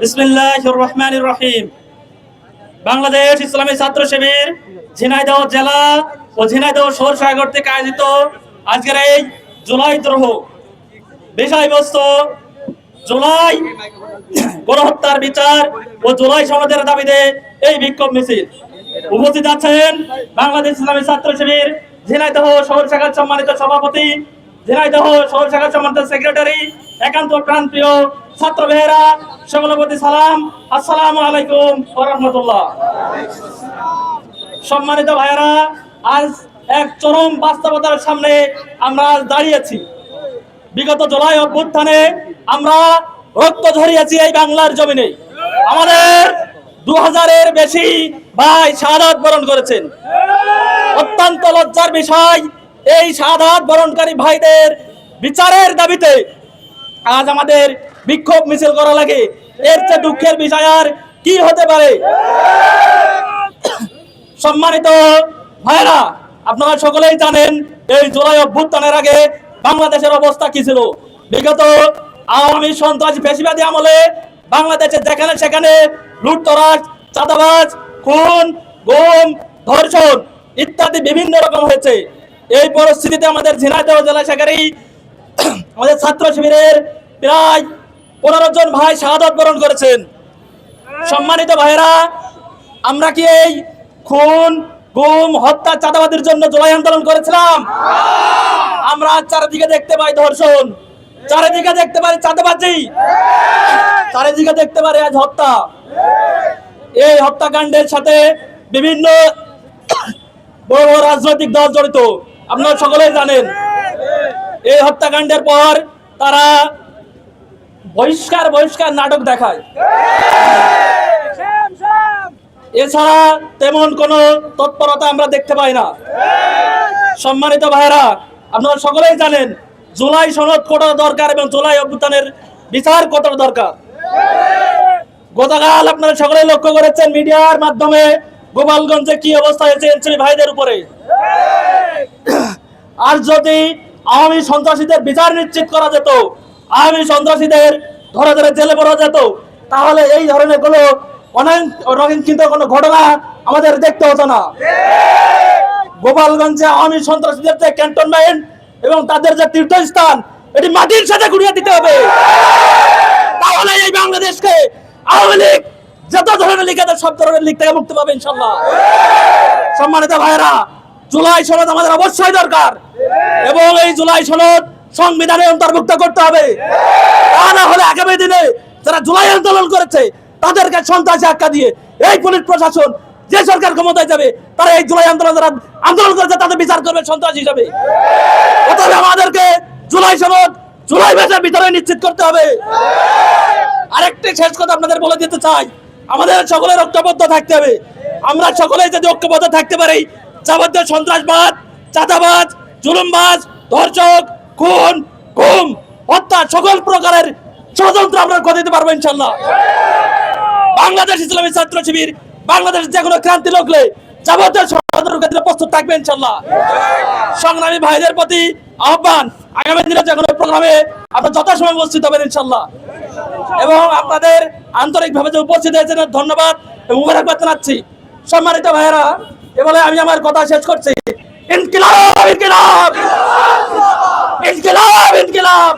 বিসমিল্লাহির রহমানির রহিম বাংলাদেশ ইসলামী ছাত্র শিবির ঝিনাইদহ জেলা ও ঝিনাইদহ শহর সাগর থেকে আয়োজিত আজকের এই জুলাই দ্রোহ বিষয়বস্তু জুলাই গণহত্যার বিচার ও জুলাই সমাজের দাবিতে এই বিক্ষোভ মিছিল। উপস্থিত আছেন বাংলাদেশ ইসলামী ছাত্র শিবির ঝিনাইদহ শহর শাখার সম্মানিত সভাপতি ঝিনাইদহ শহর শাখার সম্মানিত সেক্রেটারি একান্ত প্রাণপ্রিয় ছাত্র ভাইয়েরা, সকলের প্রতি সালাম। আসসালামু আলাইকুম রাহমাতুল্লাহ। সম্মানিত ভাইয়েরা, আজ এক চরম বাস্তবতার সামনে আমরা আজ দাঁড়িয়েছি বিগত জুলাই অভ্যুত্থানে আমরা রক্ত ঝরিয়েছি এই বাংলার জমিনে। আমাদের দু হাজারের বেশি ভাই শাহাদাত বরণ করেছেন। অত্যন্ত লজ্জার বিষয় এই শাহাদাত বরণকারী ভাইদের বিচারের দাবিতে আজ আমাদের বিক্ষোভ মিছিল করা লাগে। এর চেয়ে দুঃখের বিষয় আর কি হতে পারে? সম্মানিত ভাইরা, আপনারা সকলেই জানেন, এই জুলাই অভ্যুত্থানের আগে বাংলাদেশের অবস্থা কি ছিল? বিগত আওয়ামী সন্ত্রাস ফেসিবাদী আমলে বাংলাদেশে যেখানে সেখানে লুটতরাজ, চাঁদাবাজ, খুন, গুম, ধর্ষণ ইত্যাদি বিভিন্ন রকম হয়েছে। এই পরিস্থিতিতে আমাদের ঝিনাইদহ জেলা শাখারই আমাদের ছাত্র শিবিরের প্রায় পনেরো জন ভাই শাহাদত বরণ করেছেন। সম্মানিত ভাইরা আমরা কি এই খুন, গুম, হত্যা চাঁদাবাদের জন্য জুলাই আন্দোলন করেছিলাম? আমরা চারিদিকে দেখতে পাই ধর্ষণ। চারিদিকে দেখতে পাই চাঁদাবাজি। চারিদিকে দেখতে পারি আজ হত্যা। এই হত্যাকাণ্ডের সাথে বিভিন্ন বড় বড় রাজনৈতিক দল জড়িত। আপনারা সকলেই জানেন, এই হত্যাকাণ্ডের পর তারা বহিষ্কার বহিষ্কার নাটক দেখায়। এছাড়া তেমন কোনো তৎপরতা আমরা দেখতে পাই না। সম্মানিত ভাইরা আপনারা সকলেই জানেন, জুলাই সনদ কত দরকার এবং জুলাই অভ্যুত্থানের বিচার কত দরকার। গতকাল আপনারা সকলেই লক্ষ্য করেছেন মিডিয়ার মাধ্যমে গোপালগঞ্জে কি অবস্থা হয়েছে এনসিপি ভাইদের উপরে। আর যদি আওয়ামী সন্ত্রাসীদের বিচার নিশ্চিত করা যেত, আওয়ামী সন্ত্রাসীদের ধরে ধরে জেলে পড়া যেত, তাহলে এই ধরনের কোনো অনেক রকম কোনো ঘটনা আমাদের দেখতে হতো না। গোপালগঞ্জে আওয়ামী সন্ত্রাসীদের যে ক্যান্টনমেন্ট এবং তাদের যে তীর্থস্থান, এটি মাটির সাথে ঘুরিয়ে দিতে হবে। তাহলে এই বাংলাদেশকে আওয়ামী লীগ যত ধরনের লিখাতে সব ধরনের লিগ থেকে মুক্তি পাবে ইনশাল্লাহ। সম্মানিত ভাইয়েরা জুলাই সনদ আমাদের অবশ্যই দরকার। এবং এই জুলাই সনদ সংবিধানে অন্তর্ভুক্ত করতে হবে। তা না হলে আগামী দিনে যারা জুলাই আন্দোলন করেছে, তাদেরকে সন্ত্রাসী আখ্যা দিয়ে এই পুলিশ প্রশাসন যে সরকার ক্ষমতায় যাবে, তারা এই জুলাই আন্দোলন যারা আন্দোলন করেছে, তাদের বিচার করবে সন্ত্রাসী হিসাবে। অতএব আমাদেরকে জুলাই সনদ জুলাই মাসের ভিতরে নিশ্চিত করতে হবে। আরেকটি শেষ কথা আপনাদের বলে দিতে চাই। আমাদের সকলের ঐক্যবদ্ধ থাকতে হবে। আমরা সকলেই যদি ঐক্যবদ্ধ থাকতে পারি যাবতীয় সন্ত্রাসবাদ, চাঁদাবাজ, জুলুমবাজ, ধর্ষক, খুন, গুম হত্যা সকল প্রকারের ষড়যন্ত্র আমরা দিতে পারব ইনশাল্লাহ। বাংলাদেশ ইসলামী ছাত্র শিবির, বাংলাদেশ যে কোনো ক্রান্তি লোকলে যাবতীয় প্রস্তুত থাকবে ইনশাল্লাহ। সংগ্রামী ভাইদের প্রতি আহ্বান, আগামী দিনে যে কোনো প্রোগ্রামে আপনার যথাসময় উপস্থিত হবেন ইনশাল্লাহ। এবং আপনাদের আন্তরিকভাবে যে উপস্থিত হয়েছেন, ধন্যবাদ এবং জানাচ্ছি। সম্মানিত ভাইয়েরা এবারে আমি আমার কথা শেষ করছি। ইনকিলাব ইনকিলাব! ইনকিলাব ইনকিলাব!